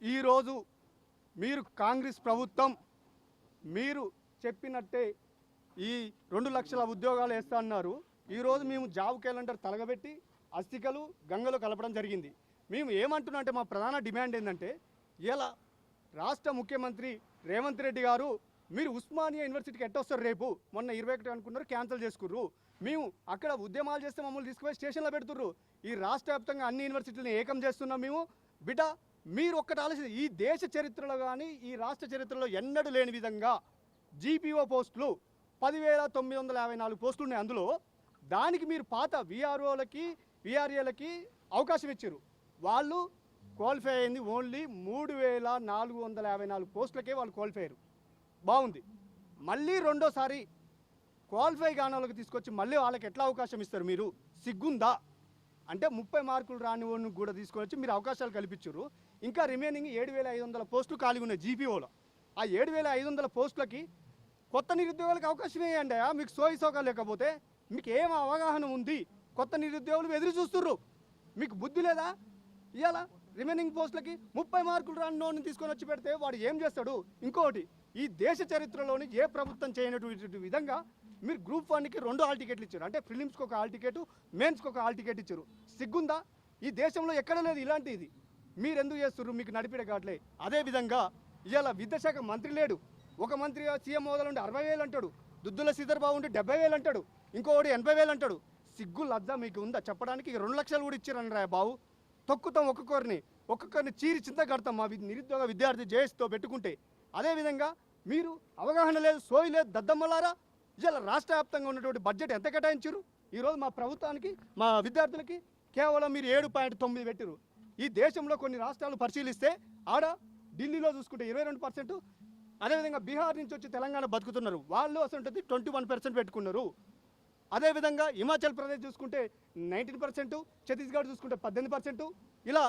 ఈరోజు మీరు కాంగ్రెస్ ప్రభుత్వం మీరు చెప్పినట్టే ఈ రెండు లక్షల ఉద్యోగాలు వేస్తా అన్నారు. ఈరోజు మేము జాబ్ క్యాలెండర్ తలగబెట్టి అస్థికలు గంగలు కలపడం జరిగింది. మేము ఏమంటున్నాం అంటే మా ప్రధాన డిమాండ్ ఏంటంటే ఇలా రాష్ట్ర ముఖ్యమంత్రి రేవంత్ రెడ్డి గారు మీరు ఉస్మానియా యూనివర్సిటీకి ఎట్టొస్తారు రేపు? మొన్న ఇరవై ఒకటి అనుకున్నారు క్యాన్సిల్ చేసుకుర్రు. మేము అక్కడ ఉద్యమాలు చేస్తే మమ్మల్ని తీసుకుపోయి స్టేషన్లో పెడుతుర్రు. ఈ రాష్ట్ర వ్యాప్తంగా అన్ని యూనివర్సిటీలను ఏకం చేస్తున్నాం మేము. బిడ్డ మీరు ఒక్కటి ఆలోచన ఈ దేశ చరిత్రలో కానీ ఈ రాష్ట్ర చరిత్రలో ఎన్నడూ లేని విధంగా జీపీఓ పోస్టులు పదివేల తొమ్మిది వందల యాభై నాలుగు పోస్టులు ఉన్నాయి అందులో. దానికి మీరు పాత విఆర్ఓలకి విఆర్ఏలకి అవకాశం ఇచ్చారు. వాళ్ళు క్వాలిఫై అయింది ఓన్లీ మూడు వేల నాలుగు వందల యాభై నాలుగు పోస్టులకే వాళ్ళు క్వాలిఫై అయ్యారు. బాగుంది. మళ్ళీ రెండోసారి క్వాలిఫై కాని వాళ్ళకి తీసుకొచ్చి మళ్ళీ వాళ్ళకి ఎట్లా అవకాశం ఇస్తారు మీరు? సిగ్గుందా? అంటే ముప్పై మార్కులు రాని వాళ్ళని కూడా తీసుకొని వచ్చి మీరు అవకాశాలు కల్పించారు ఇంకా రిమైనింగ్ ఏడు వేల ఐదు వందల పోస్టులు ఖాళీ ఉన్నాయి జీపీఓలో. ఆ ఏడు వేల ఐదు వందల పోస్టులకి కొత్త నిరుద్యోగులకు అవకాశం వేయండి మీకు సోయి సోకాలు లేకపోతే మీకు ఏం అవగాహన ఉంది? కొత్త నిరుద్యోగులు ఎదురు చూస్తుర్రు. మీకు బుద్ధి లేదా? ఇవాళ రిమైనింగ్ పోస్టులకి ముప్పై మార్కులు రాని తీసుకొని వచ్చి పెడితే వాడు ఏం చేస్తాడు? ఇంకోటి ఈ దేశ చరిత్రలోని ఏ ప్రభుత్వం చేయనటువంటి విధంగా మీరు గ్రూప్ వన్కి రెండు హాల్ టికెట్లు ఇచ్చారు. అంటే ఫిలిమ్స్కి ఒక హాల్ టికెట్ మెయిన్స్కి ఒక హాల్ టికెట్ ఇచ్చారు. సిగ్గుందా? ఈ దేశంలో ఎక్కడ లేదు ఇలాంటిది మీరు ఎందుకు చేస్తున్నారు మీకు నడిపిడే కావట్లే. అదేవిధంగా ఇవాళ విద్యాశాఖ మంత్రి లేడు. ఒక మంత్రి సీఎం హోదాలో ఉండి అరవై వేలు అంటాడు. దుద్దుల శ్రీధర్ బాబు ఉంటే డెబ్బై వేలు అంటాడు. ఇంకోటి ఎనభై వేలు అంటాడు. సిగ్గు లజ్జ మీకు ఉందా? చెప్పడానికి రెండు లక్షలు కూడా ఇచ్చారని రా బాబు. తొక్కుతాం ఒక్కొక్కరిని. ఒక్కొక్కరిని చీరి చింత కడతాం. మా వి- నిరుద్యోగ విద్యార్థి జేఎస్తో పెట్టుకుంటే అదేవిధంగా మీరు అవగాహన లేదు సోయి లేదు దద్దమ్మలారా ఇలా రాష్ట్ర వ్యాప్తంగా ఉన్నటువంటి బడ్జెట్ ఎంత కేటాయించారు? ఈరోజు మా ప్రభుత్వానికి మా విద్యార్థులకి కేవలం మీరు ఏడు పాయింట్ తొమ్మిది పెట్టారు ఈ దేశంలో కొన్ని రాష్ట్రాలు పరిశీలిస్తే ఆడ ఢిల్లీలో చూసుకుంటే ఇరవై రెండు పర్సెంట్ అదేవిధంగా బీహార్ నుంచి వచ్చి తెలంగాణ బతుకుతున్నారు. వాళ్ళు అసలు ట్వంటీ వన్ పర్సెంట్ పెట్టుకున్నారు. అదేవిధంగా హిమాచల్ ప్రదేశ్ చూసుకుంటే నైన్టీన్ పర్సెంట్ ఛత్తీస్గఢ్ చూసుకుంటే పద్దెనిమిది పర్సెంట్. ఇలా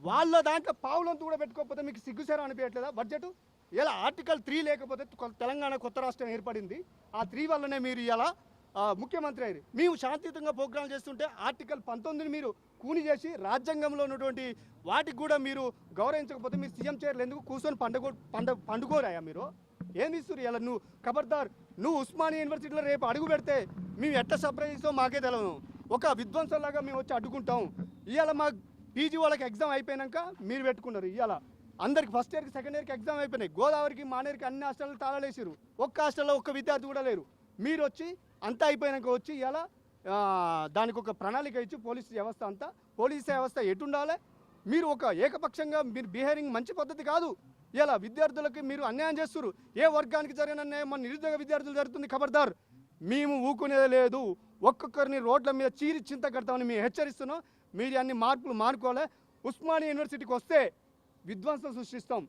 వాళ్ళ దాంట్లో పావులంతా కూడా పెట్టుకోకపోతే మీకు సిగ్గుసేరా అనిపించట్లేదా? బడ్జెట్ ఇలా ఆర్టికల్ త్రీ లేకపోతే తెలంగాణ కొత్త రాష్ట్రం ఏర్పడింది. ఆ త్రీ వల్లనే మీరు ఇలా ముఖ్యమంత్రి అయ్యారు. మేము శాంతియుతంగా ప్రోగ్రాం చేస్తుంటే ఆర్టికల్ పంతొమ్మిదిని మీరు కూని చేసి రాజ్యాంగంలో ఉన్నటువంటి వాటికి కూడా మీరు గౌరవించకపోతే మీరు సీఎం చైర్లు ఎందుకు కూర్చొని పండుగ పండ పండుకోరాయా మీరు? ఏమి ఇస్తారు ఇలా నువ్వు? ఖబర్దార్ నువ్వు ఉస్మానియా యూనివర్సిటీలో రేపు అడుగు పెడితే మేము ఎట్లా సర్ప్రైజ్ ఇస్తామో మాకే తెలియదు ఒక విధ్వంసంలాగా మేము వచ్చి అడ్డుకుంటాం. ఇవాళ మా పీజీ వాళ్ళకి ఎగ్జామ్ అయిపోయాక మీరు పెట్టుకున్నారు ఇవాళ అందరికి ఫస్ట్ ఇయర్కి సెకండ్ ఇయర్కి ఎగ్జామ్ అయిపోయినాయి. గోదావరికి మానేరికి అన్ని హాస్టల్లో తాళాలేసారు ఒక్క హాస్టల్లో ఒక్క విద్యార్థి కూడా లేరు. మీరు వచ్చి అంతా అయిపోయాక వచ్చి ఇలా దానికి ఒక ప్రణాళిక ఇచ్చి పోలీస్ వ్యవస్థ అంతా పోలీస్ వ్యవస్థ ఎటుండాలి? మీరు ఒక ఏకపక్షంగా మీరు బిహేవింగ్ మంచి పద్ధతి కాదు. ఇలా విద్యార్థులకి మీరు అన్యాయం చేస్తున్నారు ఏ వర్గానికి జరిగిన అన్యాయం? మన నిరుద్యోగ విద్యార్థులు జరుగుతుంది ఖబర్దార్. మేము ఊకునేది లేదు. ఒక్కొక్కరిని రోడ్ల మీద చీరి చింత కడతామని మేము హెచ్చరిస్తున్నాం. మీరు అన్ని మార్పులు మానుకోవాలి. ఉస్మానియా యూనివర్సిటీకి వస్తే విధ్వంసం సృష్టిస్తాం.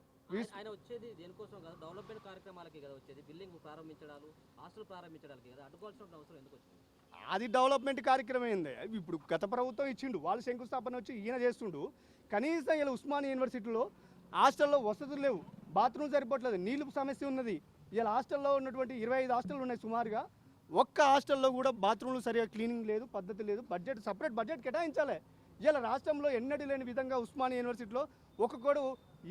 ఆయన- వచ్చేది దేనికోసం కదా? డెవలప్మెంట్ కార్యక్రమాలకి కదా వచ్చేది. బిల్డింగ్ ప్రారంభించడాలు హాస్టల్ ప్రారంభించడానికి కదా. అడ్డుకోవాల్సిన అవసరం ఎందుకు వచ్చింది? అది డెవలప్మెంట్ కార్యక్రమం ఏంది ఇప్పుడు గత ప్రభుత్వం ఇచ్చిండు వాళ్ళు శంకుస్థాపన వచ్చి ఈయన చేస్తుండు. కనీసం ఇలా ఉస్మానియా యూనివర్సిటీలో హాస్టల్లో వసతులు లేవు బాత్రూమ్ సరిపోవట్లేదు నీళ్ళు సమస్య ఉన్నది. ఇలా హాస్టల్లో ఉన్నటువంటి ఇరవై ఐదు హాస్టల్ ఉన్నాయి సుమారుగా. ఒక్క హాస్టల్లో కూడా బాత్రూమ్లు సరిగా క్లీనింగ్ లేదు పద్ధతి లేదు. బడ్జెట్ సపరేట్ బడ్జెట్ కేటాయించాలి. ఇలా రాష్ట్రంలో ఎన్నడూ లేని విధంగా ఉస్మానియా యూనివర్సిటీలో ఒక్కొక్కడు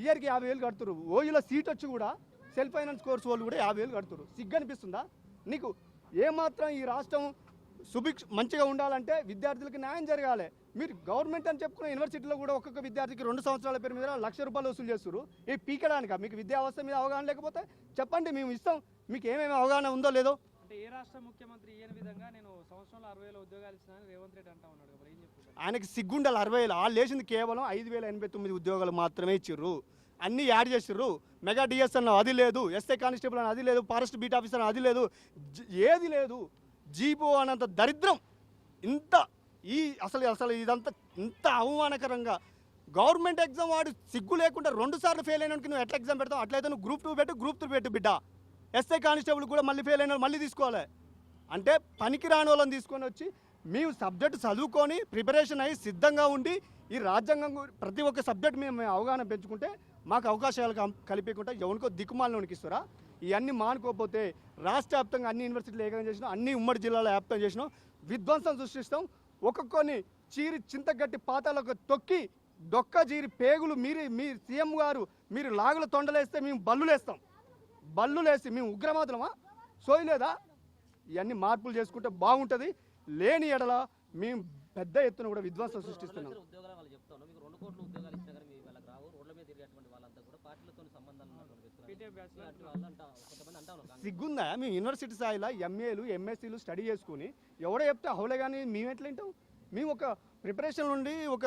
ఇయర్కి యాభై వేలు కడుతురు ఓయూలో సీట్ వచ్చి కూడా సెల్ఫ్ ఫైనాన్స్ కోర్స్ వాళ్ళు కూడా యాభై వేలు కడుతురు సిగ్గు అనిపిస్తుందా నీకు ఏమాత్రం ఈ రాష్ట్రం సుభిక్ష మంచిగా ఉండాలంటే విద్యార్థులకు న్యాయం జరగాలి. మీరు గవర్నమెంట్ అని చెప్పుకున్న యూనివర్సిటీలో కూడా ఒక్కొక్క విద్యార్థికి రెండు సంవత్సరాల పేరు మీద లక్ష రూపాయలు వసూలు చేస్తారు ఈ పీకడానిక? మీకు విద్యా అవస్థ మీద అవగాహన లేకపోతే చెప్పండి మేము ఇస్తాం. మీకు ఏమేమి అవగాహన ఉందో లేదో? అంటే ఏ రాష్ట్ర ముఖ్యమంత్రి ఈయన విధంగా నేను సంవత్సరంలో అరవై వేల ఉద్యోగాలు ఇస్తున్నాను రేవంత్ రెడ్డి అంటా ఉన్నాడు మరి ఏం చెప్తారు ఆయనకి సిగ్గుండాలి అరవై వేలు వాళ్ళు లేచింది కేవలం ఐదు వేల ఎనభై తొమ్మిది ఉద్యోగాలు మాత్రమే ఇచ్చిర్రు. అన్నీ యాడ్ చేసిర్రు. మెగా డిఎస్ అన్న అది లేదు ఎస్ఐ కానిస్టేబుల్ అని అది లేదు ఫారెస్ట్ బీట్ ఆఫీసర్ అని అది లేదు ఏది లేదు. జీపో అనంత దరిద్రం. ఇంత ఈ అసలు అసలు ఇదంతా ఇంత అవమానకరంగా. గవర్నమెంట్ ఎగ్జామ్ వాడు సిగ్గు లేకుండా రెండు సార్లు ఫెయిల్ అయినానికి నువ్వు ఎట్లా ఎగ్జామ్ పెడతావు? అట్లయితే నువ్వు గ్రూప్ టూ పెట్టు గ్రూప్ త్రీ పెట్టు బిడ్డ. ఎస్ఐ కానిస్టేబుల్ కూడా మళ్ళీ ఫెయిల్ అయిన మళ్ళీ తీసుకోవాలి. అంటే పనికి రాని వాళ్ళని తీసుకొని వచ్చి మేము సబ్జెక్ట్ చదువుకొని ప్రిపరేషన్ అయ్యి సిద్ధంగా ఉండి ఈ రాజ్యాంగం ప్రతి ఒక్క సబ్జెక్ట్ మేము అవగాహన పెంచుకుంటే మాకు అవకాశాలు కం- ఎవరికో దిక్కుమాలలోనికి ఇస్తారా ఇవన్నీ మానుకోకపోతే రాష్ట్ర వ్యాప్తంగా అన్ని యూనివర్సిటీలు ఏకం చేసినాం అన్ని ఉమ్మడి జిల్లాలో వ్యాప్తం చేసినాం విధ్వంసం సృష్టిస్తాం. ఒక్కొక్కరిని చీరి చింతగట్టి పాతాలకు తొక్కి డొక్క జీరి పేగులు మీరు మీ సీఎం గారు మీరు లాగుల తొండలేస్తే మేము బల్లులేస్తాం. బల్లులేసి మేము ఉగ్రవాదులమా? సోయలేదా ఇవన్నీ మార్పులు చేసుకుంటే బాగుంటుంది. లేని ఎడల మేము పెద్ద ఎత్తున కూడా విధ్వంసం సృష్టిస్తున్నాం. సిగ్గుందా? మేము యూనివర్సిటీ స్థాయిలో ఎంఏలు ఎంఎస్సీలు స్టడీ చేసుకుని ఎవడో చెప్తే హౌలే కానీ మేము ఎట్లా వింటాం? మేము ఒక ప్రిపరేషన్ నుండి ఒక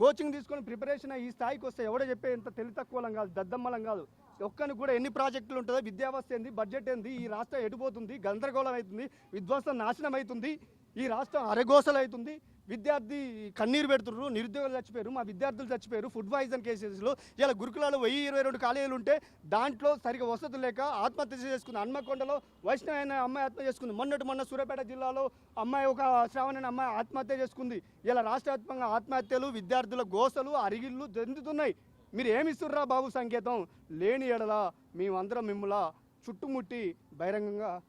కోచింగ్ తీసుకొని ప్రిపరేషన్ ఈ స్థాయికి వస్తే ఎవడో చెప్పే ఇంత తెలివి తక్కువలం కాదు దద్దమ్మలం కాదు. ఒక్కరికి కూడా ఎన్ని ప్రాజెక్టులు ఉంటుందో విద్యావస్థ ఏంది బడ్జెట్ ఏంది ఈ రాష్ట్రం ఎటుపోతుంది గందరగోళం అవుతుంది విధ్వంసం నాశనం అవుతుంది ఈ రాష్ట్రం అరగోసలవుతుంది విద్యార్థి కన్నీరు పెడుతున్నారు నిరుద్యోగులు చచ్చిపోయారు. మా విద్యార్థులు చచ్చిపోయారు. ఫుడ్ పాయిజన్ కేసెస్లో ఇలా గురుకులాలు వెయ్యి ఇరవై రెండు కాలేజీలు ఉంటే దాంట్లో సరిగా వసతులు లేక ఆత్మహత్య చేసుకుంది. హన్మకొండలో వైష్ణవ అనే అమ్మాయి ఆత్మహత్య చేసుకుంది. మొన్నటి మొన్న సూర్యాపేట జిల్లాలో అమ్మాయి ఒక శ్రావణ అమ్మాయి ఆత్మహత్య చేసుకుంది. ఇలా రాష్ట్ర వ్యాప్తంగా ఆత్మహత్యలు విద్యార్థుల గోసలు అరిగిళ్ళు జరుగుతున్నాయి మీరు ఏమిస్తుర్రా బాబు సంకేతం? లేని ఎడల మేమందరం మిమ్మల చుట్టుముట్టి బహిరంగంగా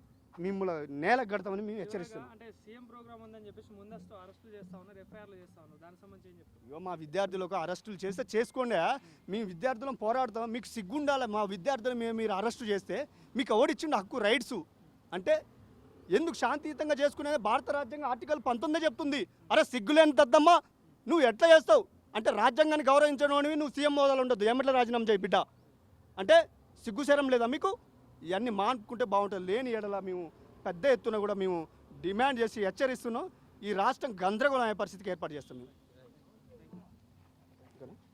మిమ్మల్ని నేల గడతామని మేము హెచ్చరిస్తున్నాం. అంటే సీఎం ప్రోగ్రామ్ ఉందని చెప్పేసి ముందస్తు అరెస్టులు చేస్తా ఉన్నారు ఎఫ్ఐఆర్లు చేస్తా ఉన్నారు. దానికి సంబంధించి ఏం చెప్తారు? ఇగో మా విద్యార్థులకు అరెస్టులు చేస్తే చేసుకోండి. మేము విద్యార్థులం పోరాడతాం. మీకు సిగ్గుండాలి మా విద్యార్థులు మేము మీరు అరెస్టు చేస్తే మీకు ఎవడిచ్చిండు హక్కు రైట్స్? అంటే ఎందుకు శాంతియుతంగా చేసుకునేది భారత రాజ్యాంగం ఆర్టికల్ పంతొమ్మిదే చెప్తుంది. అరే సిగ్గులేని దద్దమ్మా నువ్వు ఎట్లా చేస్తావు? అంటే రాజ్యాంగాన్ని గౌరవించడం నువ్వు సీఎం హోదాలు ఉండొద్దు. ఎమ్మట్ల రాజీనామా చేయి బిడ్డ. అంటే సిగ్గుశరం లేదా మీకు? ఇవన్నీ మానుకుంటే బాగుంటుంది. లేని ఎడల మేము పెద్ద ఎత్తున కూడా మేము డిమాండ్ చేసి హెచ్చరిస్తున్నాం. ఈ రాష్ట్రం గందరగోళం అయ్యే పరిస్థితికి ఏర్పాటు చేస్తున్నాం.